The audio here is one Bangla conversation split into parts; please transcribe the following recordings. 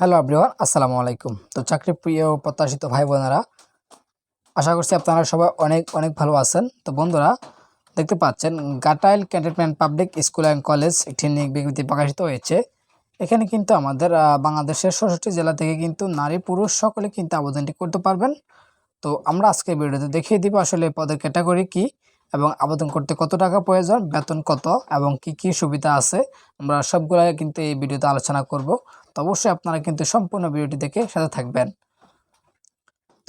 হ্যালো আব্রিওয়ান আসসালামু আলাইকুম তো চাকরি প্রিয় প্রত্যাশিত ভাই বোনেরা আশা করছি আপনারা সবাই অনেক অনেক ভালো আছেন। তো বন্ধুরা, দেখতে পাচ্ছেন Ghatail cantonment public school and college একটি নিয়োগ বিজ্ঞপ্তি প্রকাশিত হয়েছে। এখানে কিন্তু আমাদের বাংলাদেশের ষষ্ঠটি জেলা থেকে কিন্তু নারী, পুরুষ সকলে কিন্তু আবেদনটি করতে পারবেন। তো আমরা আজকে ভিডিওতে দেখিয়ে দিব আসলে পদের ক্যাটাগরি কি। এবং আবেদন করতে কত টাকা প্রয়োজন বেতন কত এবং কি কি সুবিধা আছে আমরা সবগুলো কিন্তু এই ভিডিওতে আলোচনা করব। তো অবশ্যই আপনারা কিন্তু সম্পূর্ণ ভিডিওটি দেখে সাথে থাকবেন।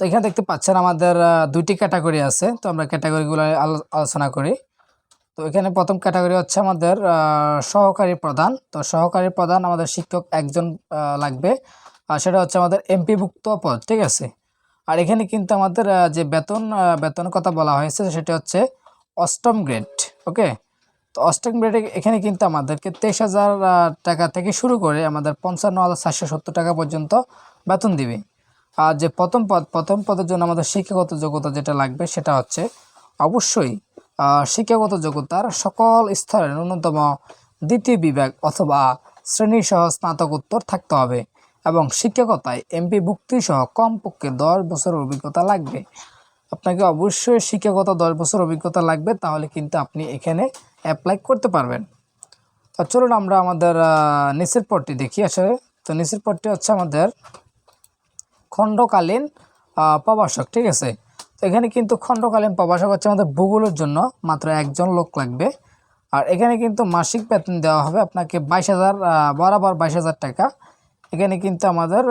তো এখানে দেখতে পাচ্ছেন আমাদের দুইটি ক্যাটাগরি আছে। তো আমরা ক্যাটাগরিগুলো আলোচনা করি। তো এখানে প্রথম ক্যাটাগরি হচ্ছে আমাদের সহকারী প্রধান। তো সহকারী প্রধান আমাদের শিক্ষক একজন লাগবে। আর সেটা হচ্ছে আমাদের এমপিভুক্ত পদ ঠিক আছে? আর এখানে কিন্তু আমাদের যে বেতন আহ, বেতনের কথা বলা হয়েছে সেটা হচ্ছে অষ্টম গ্রেড ওকে তো অষ্টম গ্রেডে এখানে কিন্তু আমাদেরকে তেইশ হাজার টাকা থেকে শুরু করে আমাদের পঞ্চান্ন হাজার চারশো সত্তর টাকা পর্যন্ত বেতন দিবে। আর যে প্রথম পদ, প্রথম পদের জন্য আমাদের শিক্ষাগত যোগ্যতা যেটা লাগবে সেটা হচ্ছে অবশ্যই শিক্ষাগত যোগ্যতার সকল স্তরের ন্যূনতম দ্বিতীয় বিভাগ অথবা শ্রেণি সহ স্নাতকোত্তর থাকতে হবে এবং শিক্ষকতায় এমপি ভুক্তি সহ কমপক্ষে দশ বছরের অভিজ্ঞতা লাগবে। আপনাকে অবশ্যই শিক্ষাগত দশ বছর অভিজ্ঞতা লাগবে, তাহলে কিন্তু আপনি এখানে অ্যাপ্লাই করতে পারবেন। তো চলুন আমরা আমাদের নিচের পটটি দেখি আসলে। তো নিচের পটটি হচ্ছে আমাদের খণ্ডকালীন প্রবাসক ঠিক আছে? তো এখানে কিন্তু খণ্ডকালীন প্রবাসক হচ্ছে আমাদের ভূগোলের জন্য মাত্র একজন লোক লাগবে। আর এখানে কিন্তু মাসিক বেতন দেওয়া হবে আপনাকে বাইশ হাজার বরাবর বাইশ হাজার টাকা। এখানে কিন্তু আমাদের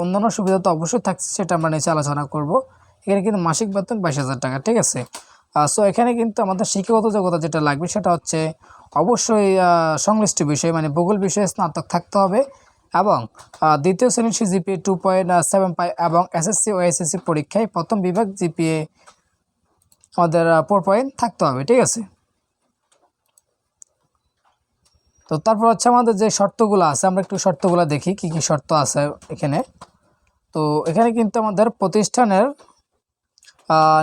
অন্যান্য সুবিধা তো অবশ্যই থাকছে, সেটা আমরা নিচে আলোচনা করব। এখানে কিন্তু মাসিক বেতন বাইশ হাজার টাকা, ঠিক আছে? সো এখানে কিন্তু আমাদের শিক্ষাগত যোগ্যতা যেটা লাগবে সেটা হচ্ছে অবশ্যই সংশ্লিষ্ট বিষয় মানে ভূগোল বিষয়ে স্নাতক থাকতে হবে এবং দ্বিতীয় শ্রেণির CGPA two point seven five এবং এসএসসি ও এসএসসি পরীক্ষায় প্রথম বিভাগ জিপিএ আমাদের ফোর পয়েন্ট থাকতে হবে, ঠিক আছে? তো তারপর হচ্ছে আমাদের যে শর্তগুলো আছে, আমরা একটু শর্তগুলো দেখি, কি কি শর্ত আছে এখানে। তো এখানে কিন্তু আমাদের প্রতিষ্ঠানের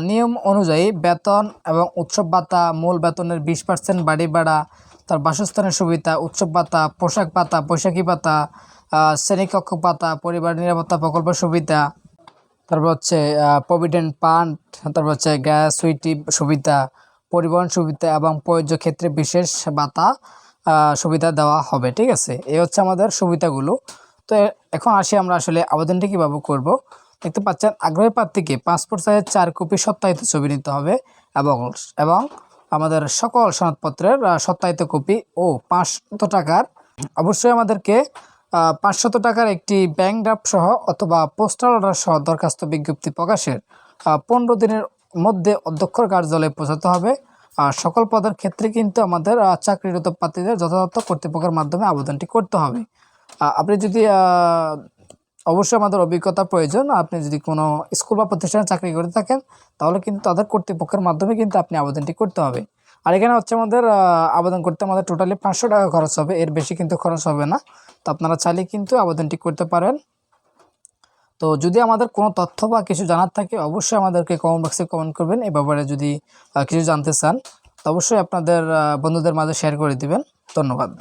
নিয়ম অনুযায়ী বেতন এবং উৎসব ভাতা মূল বেতনের বিশ পার্সেন্ট বাড়ি ভাড়া তার বাসস্থানের সুবিধা উৎসব ভাতা পোশাক ভাতা বৈশাখী আহ, শ্রেণীকক্ষ ভাতা পরিবার নিরাপত্তা প্রকল্প সুবিধা তারপর হচ্ছে প্রভিডেন্ট ফান্ড তারপর হচ্ছে গ্যাস সুইটি সুবিধা পরিবহন সুবিধা এবং প্রয়োজ্য ক্ষেত্রে বিশেষ ভাতা সুবিধা দেওয়া হবে ঠিক আছে? এই হচ্ছে আমাদের সুবিধাগুলো। তো এখন আসি আমরা আসলে আবেদনটি কীভাবে করব? দেখতে পাচ্ছেন আগ্রহী প্রার্থীকে পাসপোর্ট সাইজের চার কপি সত্যায়িত ছবি নিতে হবে এবং এবং আমাদের সকল সনদপত্রের সত্যায়িত কপি ও পাঁচশত টাকার, অবশ্যই আমাদেরকে পাঁচশত টাকার একটি ব্যাংক ড্রাফট সহ অথবা পোস্টাল অর্ডার সহ দরখাস্ত বিজ্ঞপ্তি প্রকাশের পনেরো দিনের মধ্যে অধ্যক্ষর কার্যালয়ে পৌঁছাতে হবে। আর সকল পদের ক্ষেত্রে কিন্তু আমাদের চাকরিরত প্রার্থীদের যথাযথ কর্তৃপক্ষের মাধ্যমে আবেদনটি করতে হবে। আপনি যদি অবশ্যই আমাদের অভিজ্ঞতা প্রয়োজন। আপনি যদি কোনো স্কুল বা প্রতিষ্ঠানে চাকরি করে থাকেন, তাহলে কিন্তু তাদের কর্তৃপক্ষের মাধ্যমে কিন্তু আপনি আবেদনটি করতে হবে। আর এখানে হচ্ছে আমাদের আবেদন করতে আমাদের টোটালি পাঁচশো টাকা খরচ হবে। এর বেশি কিন্তু খরচ হবে না। তো আপনারা চাইলে কিন্তু আবেদনটি করতে পারেন। তো যদি আমাদের কোনো তথ্য বা কিছু জানার থাকে, অবশ্যই আমাদেরকে কমেন্ট বক্সে কমেন্ট করবেন। এ ব্যাপারে যদি কিছু জানতে চান, তো অবশ্যই আপনাদের বন্ধুদের মাঝে শেয়ার করে দিবেন। ধন্যবাদ।